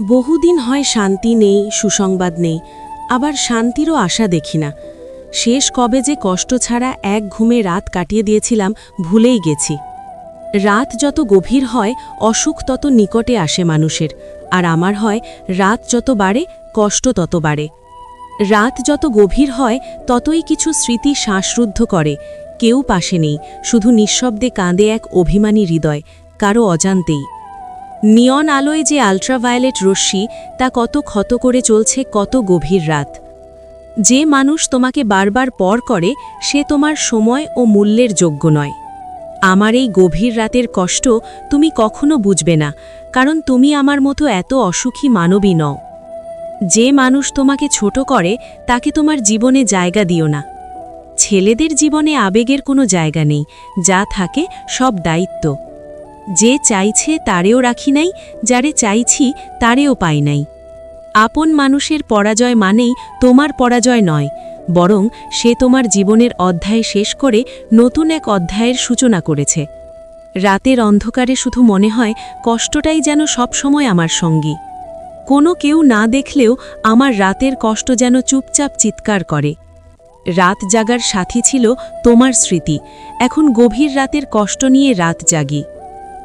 বহুদিন হয় শান্তি নেই, সুসংবাদ নেই, আবার শান্তিরও আশা দেখি না। শেষ কবে যে কষ্ট ছাড়া এক ঘুমে রাত কাটিয়ে দিয়েছিলাম, ভুলেই গেছি। রাত যত গভীর হয়, অসুখ তত নিকটে আসে মানুষের, আর আমার হয়, রাত যত বাড়ে, কষ্ট তত বাড়ে। রাত যত গভীর হয়, ততই কিছু স্মৃতি শ্বাসরুদ্ধ করে। কেউ পাশে নেই, শুধু নিঃশব্দে কাঁদে এক অভিমানী হৃদয়, কারও অজান্তেই। নিয়ন আলোয় যে আল্ট্রাভায়োলেট রশ্মি, তা কত ক্ষত করে চলছে, কত গভীর রাত। যে মানুষ তোমাকে বারবার পর করে, সে তোমার সময় ও মূল্যের যোগ্য নয়। আমার এই গভীর রাতের কষ্ট তুমি কখনো বুঝবে না, কারণ তুমি আমার মতো এত অসুখী মানবী নও। যে মানুষ তোমাকে ছোট করে, তাকে তোমার জীবনে জায়গা দিও না। ছেলেদের জীবনে আবেগের কোনো জায়গা নেই, যা থাকে সব দায়িত্ব। যে চাইছে তারেও রাখি নাই, যারে চাইছি তারেও পাই নাই। আপন মানুষের পরাজয় মানেই তোমার পরাজয় নয়, বরং সে তোমার জীবনের অধ্যায় শেষ করে নতুন এক অধ্যায়ের সূচনা করেছে। রাতের অন্ধকারে শুধু মনে হয়, কষ্টটাই যেন সবসময় আমার সঙ্গী। কোনো কেউ না দেখলেও আমার রাতের কষ্ট যেন চুপচাপ চিৎকার করে। রাত জাগার সাথী ছিল তোমার স্মৃতি, এখন গভীর রাতের কষ্ট নিয়ে রাত জাগি।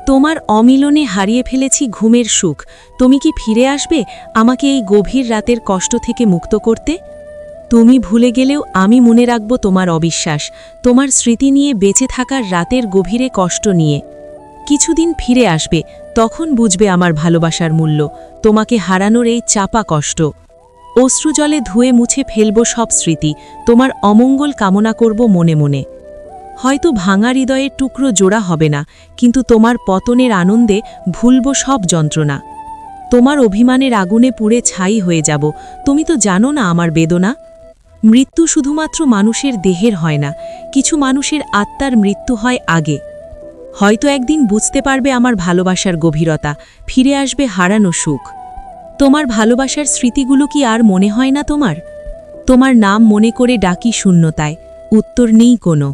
তোমার অমিলনে হারিয়ে ফেলেছি ঘুমের সুখ। তুমি কি ফিরে আসবে আমাকে এই গভীর রাতের কষ্ট থেকে মুক্ত করতে? তুমি ভুলে গেলেও আমি মনে রাখব তোমার অবিশ্বাস, তোমার স্মৃতি নিয়ে বেঁচে থাকার রাতের গভীরে কষ্ট নিয়ে। কিছুদিন ফিরে আসবে, তখন বুঝবে আমার ভালোবাসার মূল্য, তোমাকে হারানোর এই চাপা কষ্ট। অশ্রুজলে ধুয়ে মুছে ফেলব সব স্মৃতি, তোমার অমঙ্গল কামনা করব মনে মনে। হয়তো ভাঙা হৃদয়ের টুকরো জোড়া হবে না, কিন্তু তোমার পতনের আনন্দে ভুলব সব যন্ত্রণা। তোমার অভিমানের আগুনে পুড়ে ছাই হয়ে যাব, তুমি তো জানো না আমার বেদনা। মৃত্যু শুধুমাত্র মানুষের দেহের হয় না, কিছু মানুষের আত্মার মৃত্যু হয় আগে। হয়তো একদিন বুঝতে পারবে আমার ভালোবাসার গভীরতা, ফিরে আসবে হারানো সুখ। তোমার ভালোবাসার স্মৃতিগুলো কি আর মনে হয় না তোমার? তোমার নাম মনে করে ডাকি শূন্যতায়, উত্তর নেই কোনো।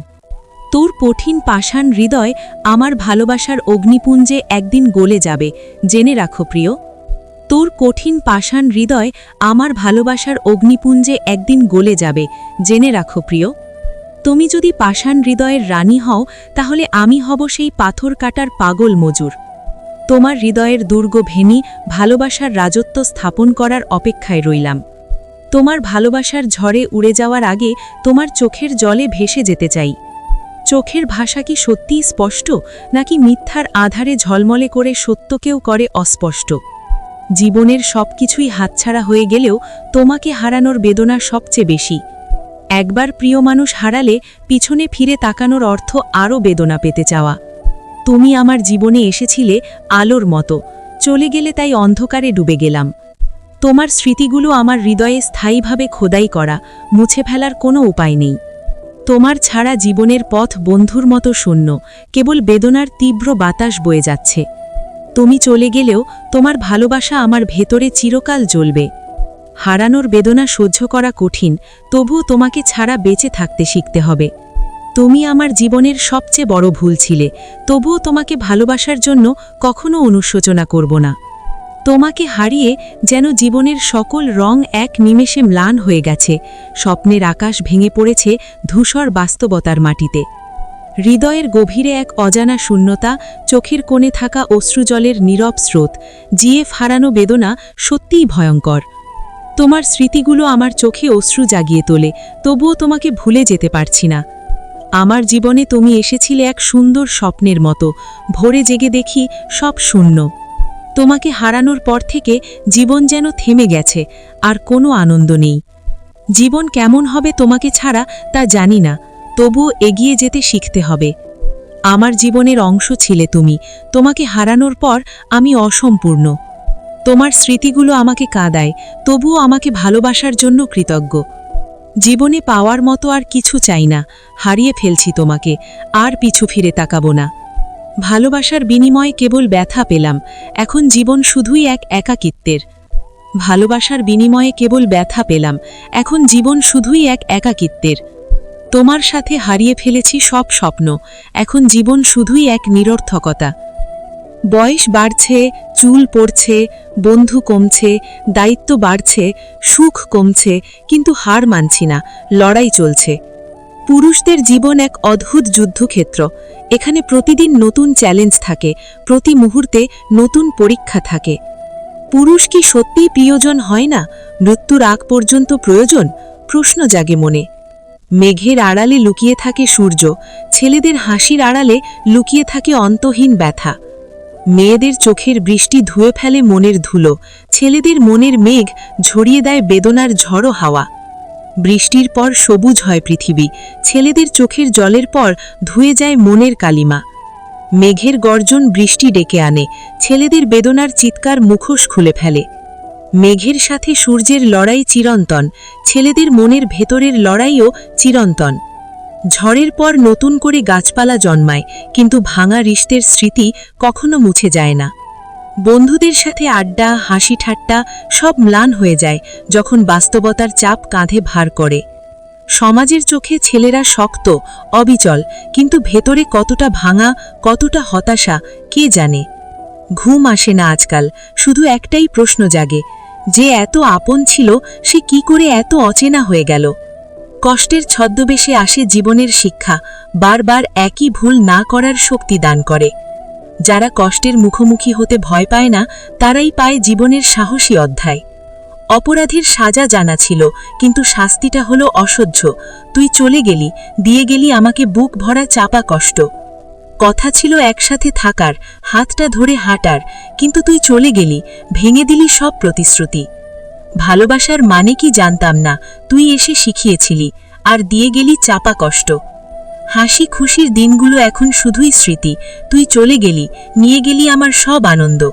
তোর কঠিন পাষাণ হৃদয় আমার ভালোবাসার অগ্নিপুঞ্জে একদিন গলে যাবে। জেনে রাখো প্রিয়, তোর কঠিন পাষাণ হৃদয় আমার ভালোবাসার অগ্নিপুঞ্জে একদিন গলে যাবে। জেনে রাখো প্রিয়, তুমি যদি পাষাণ হৃদয়ের রানী হও, তাহলে আমি হব সেই পাথর কাটার পাগল মজুর। তোমার হৃদয়ের দুর্গ ভেনি ভালোবাসার রাজত্ব স্থাপন করার অপেক্ষায় রইলাম। তোমার ভালোবাসার ঝড়ে উড়ে যাওয়ার আগে তোমার চোখের জলে ভেসে যেতে চাই। চোখের ভাষা কি সত্যিই স্পষ্ট, নাকি মিথ্যার আধারে ঝলমলে করে সত্যকেও করে অস্পষ্ট? জীবনের সব কিছুই হাতছাড়া হয়ে গেলেও তোমাকে হারানোর বেদনা সবচেয়ে বেশি। একবার প্রিয় মানুষ হারালে পিছনে ফিরে তাকানোর অর্থ আরও বেদনা পেতে চাওয়া। তুমি আমার জীবনে এসেছিলে আলোর মতো, চলে গেলে তাই অন্ধকারে ডুবে গেলাম। তোমার স্মৃতিগুলো আমার হৃদয়ে স্থায়ীভাবে খোদাই করা, মুছে ফেলার কোনো উপায় নেই। তোমার ছাড়া জীবনের পথ বন্ধুর মতো শূন্য, কেবল বেদনার তীব্র বাতাস বয়ে যাচ্ছে। তুমি চলে গেলেও তোমার ভালোবাসা আমার ভেতরে চিরকাল জ্বলবে। হারানোর বেদনা সহ্য করা কঠিন, তবুও তোমাকে ছাড়া বেঁচে থাকতে শিখতে হবে। তুমি আমার জীবনের সবচেয়ে বড় ভুল ছিলে, তবুও তোমাকে ভালোবাসার জন্য কখনো অনুশোচনা করব না। তোমাকে হারিয়ে যেন জীবনের সকল রং এক নিমেষে ম্লান হয়ে গেছে। স্বপ্নের আকাশ ভেঙে পড়েছে ধূসর বাস্তবতার মাটিতে। হৃদয়ের গভীরে এক অজানা শূন্যতা, চোখের কোণে থাকা অশ্রুজলের নীরব স্রোত, জিএফ হারানো বেদনা সত্যিই ভয়ঙ্কর। তোমার স্মৃতিগুলো আমার চোখে অশ্রু জাগিয়ে তোলে, তবুও তোমাকে ভুলে যেতে পারছি না। আমার জীবনে তুমি এসেছিলে এক সুন্দর স্বপ্নের মতো, ভোরে জেগে দেখি সব শূন্য। তোমাকে হারানোর পর থেকে জীবন যেন থেমে গেছে, আর কোনো আনন্দ নেই। জীবন কেমন হবে তোমাকে ছাড়া তা জানি না, তবুও এগিয়ে যেতে শিখতে হবে। আমার জীবনের অংশ ছিলে তুমি, তোমাকে হারানোর পর আমি অসম্পূর্ণ। তোমার স্মৃতিগুলো আমাকে কাঁদায়, তবুও আমাকে ভালোবাসার জন্য কৃতজ্ঞ। জীবনে পাওয়ার মতো আর কিছু চাই না, হারিয়ে ফেলছি তোমাকে, আর পিছু ফিরে তাকাবো না। ভালোবাসার বিনিময়ে কেবল ব্যথা পেলাম, এখন জীবন শুধুই এক একাকিত্বের। ভালোবাসার বিনিময়ে কেবল ব্যথা পেলাম, এখন জীবন শুধুই এক একাকিত্বের। তোমার সাথে হারিয়ে ফেলেছি সব স্বপ্ন, এখন জীবন শুধুই এক নিরর্থকতা। বয়স বাড়ছে, চুল পড়ছে, বন্ধু কমছে, দায়িত্ব বাড়ছে, সুখ কমছে, কিন্তু হার মানছি না, লড়াই চলছে। পুরুষদের জীবন এক অদ্ভুত যুদ্ধক্ষেত্র। এখানে প্রতিদিন নতুন চ্যালেঞ্জ থাকে, প্রতি মুহূর্তে নতুন পরীক্ষা থাকে। পুরুষ কি সত্যিই প্রিয়জন হয় না? মৃত্যুর আগ পর্যন্ত প্রয়োজন? প্রশ্ন জাগে মনে। মেঘের আড়ালে লুকিয়ে থাকে সূর্য, ছেলেদের হাসির আড়ালে লুকিয়ে থাকে অন্তহীন ব্যথা। মেয়েদের চোখের বৃষ্টি ধুয়ে ফেলে মনের ধুলো, ছেলেদের মনের মেঘ ঝরিয়ে দেয় বেদনার ঝড়ো হাওয়া। বৃষ্টির পর সবুজ হয় পৃথিবী। ছেলেদের চোখের জলের পর ধুয়ে যায় মনের কালিমা। মেঘের গর্জন বৃষ্টি ডেকে আনে। ছেলেদের বেদনার চিৎকার মুখোশ খুলে ফেলে। মেঘের সাথে সূর্যের লড়াই চিরন্তন। ছেলেদের মনের ভেতরের লড়াইও চিরন্তন। ঝড়ের পর নতুন করে গাছপালা জন্মায়, কিন্তু ভাঙা রিস্তের স্মৃতি কখনো মুছে যায় না। বন্ধুদের সাথে আড্ডা, হাসি ঠাট্টা সব ম্লান হয়ে যায় যখন বাস্তবতার চাপ কাঁধে ভার করে। সমাজের চোখে ছেলেরা শক্ত, অবিচল, কিন্তু ভেতরে কতটা ভাঙা, কতটা হতাশা, কে জানে? ঘুম আসে না আজকাল, শুধু একটাই প্রশ্ন জাগে, যে এত আপন ছিল, সে কি করে এত অচেনা হয়ে গেল? কষ্টের ছদ্মবেশে আসে জীবনের শিক্ষা, বারবার একই ভুল না করার শক্তি দান করে। যারা কষ্টের মুখোমুখি হতে ভয় পায় না, তারাই পায় জীবনের সাহসী অধ্যায়। অপরাধীর সাজা জানা ছিল, কিন্তু শাস্তিটা হলো অসহ্য। তুই চলে গেলি, দিয়ে গেলি আমাকে বুক ভরা চাপা কষ্ট। কথা ছিল একসাথে থাকার, হাতটা ধরে হাঁটার, কিন্তু তুই চলে গেলি, ভেঙে দিলি সব প্রতিশ্রুতি। ভালোবাসার মানে কি জানতাম না, তুই এসে শিখিয়েছিলি, আর দিয়ে গেলি চাপা কষ্ট। হাসি খুশির দিনগুলো এখন শুধুই স্মৃতি। তুই চলে গেলি, নিয়ে গেলি আমার সব আনন্দ।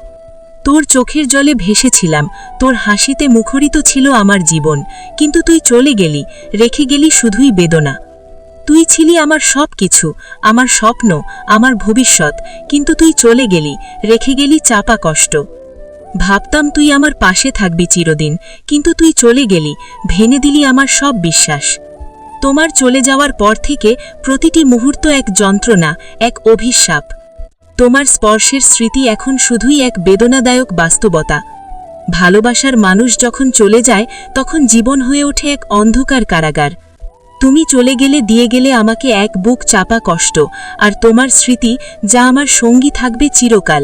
তোর চোখের জলে ভেসেছিলাম, তোর হাসিতে মুখরিত ছিল আমার জীবন। কিন্তু তুই চলে গেলি, রেখে গেলি শুধুই বেদনা। তুই ছিলি আমার সব কিছু আমার স্বপ্ন, আমার ভবিষ্যৎ। কিন্তু তুই চলে গেলি, রেখে গেলি চাপা কষ্ট। ভাবতাম তুই আমার পাশে থাকবি চিরদিন, কিন্তু তুই চলে গেলি, ভেঙে দিলি আমার সব বিশ্বাস। তোমার চলে যাওয়ার পর থেকে প্রতিটি মুহূর্ত এক যন্ত্রণা, এক অভিশাপ। তোমার স্পর্শের স্মৃতি এখন শুধুই এক বেদনাদায়ক বাস্তবতা। ভালোবাসার মানুষ যখন চলে যায়, তখন জীবন হয়ে ওঠে এক অন্ধকার কারাগার। তুমি চলে গেলে, দিয়ে গেলে আমাকে এক বুক চাপা কষ্ট, আর তোমার স্মৃতি, যা আমার সঙ্গী থাকবে চিরকাল।